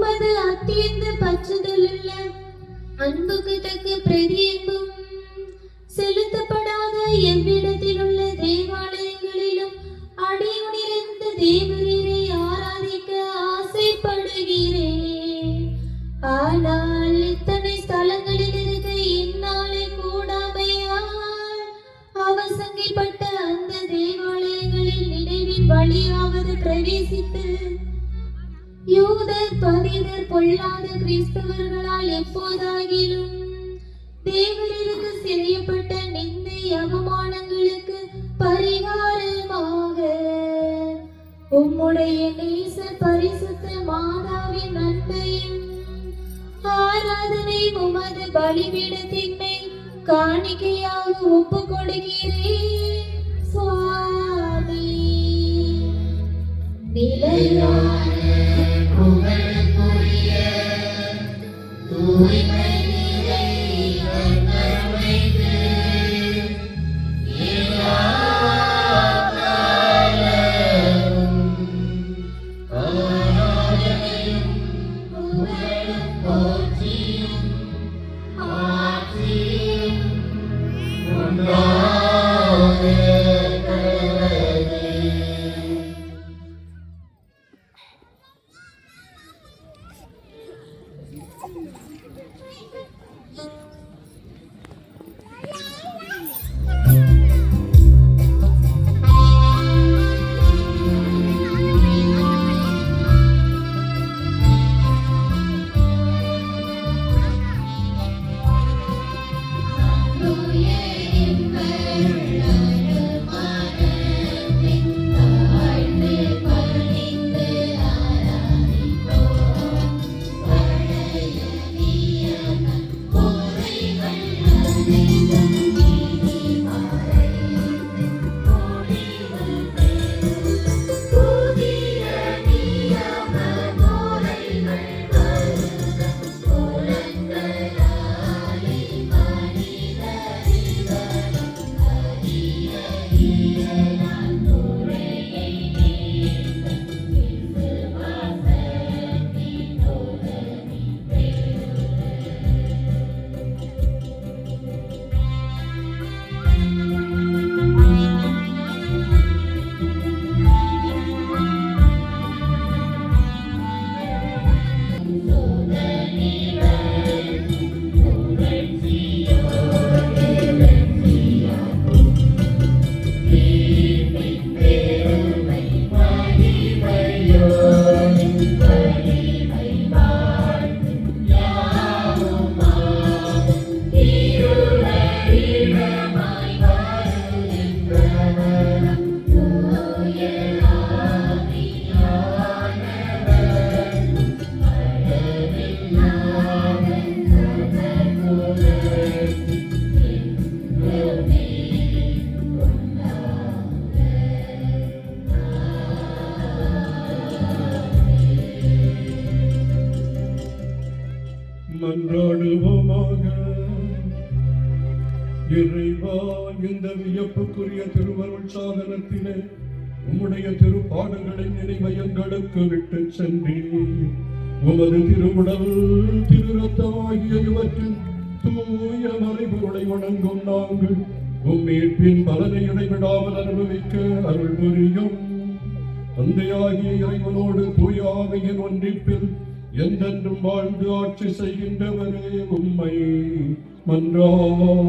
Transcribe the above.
உமது அத்தியந்த பற்றுதலுள்ள அன்புக்கு தக்க பிரதி என்பும் செலுத்தப்படாத எவ்விடத்தில் உள்ள தேவாலயங்களிலும் அடியுணிருந்த தேவரீரை ஆராதிக்க ஆசைப்படுகிறேன். ஆனால் இத்தனை ஸ்தலங்களில் இருக்க இந்நாளை கூடாமையால் அவசங்கிப்பட்ட அந்த தேவாலயங்களில் நினைவின் வழியாவது பிரவேசித்து யோக பதிதர் பொல்லாத கிறிஸ்தவர்களால் எப்போதாகிலும் தேவரிற்கு செய்யப்பட்ட நிந்தை அவமானங்களுக்கு பரிகாரமாக. உம்முடைய நேச பரிசுத்த மாதாவின் அன்பையும் ஆராதனை உமது பலிபீடத்தின் மேல் காணிக்கையாக ஒப்பு கொடுக்கிறேன் சுவாமி. நிலையான புகழுக்குரிய தூய்மை மன்றாடுவோமாக இறைவா இந்த வியப்புக்குரிய திருவருள் சாதனத்திலே உம்முடைய திருப்பாடுகளை நினைவயங்களுக்கு விட்டு சென்றீர். உமது திருவுடல் திருரத்தமாகிய இவற்றின் தூய மறைபொருளை வணங்கும் நாங்கள் உம்மீட்பின் பலனை இடைவிடாமல் அனுபவிக்க அருள் புரியும் தந்தையாகிய இறைவனோடு தூயாவையின் ஒன்றிப்பில் என்றென்றும் வாழ்ந்து ஆட்சி செய்கின்றவரே உண்மை மன்றாடுகிறோம்.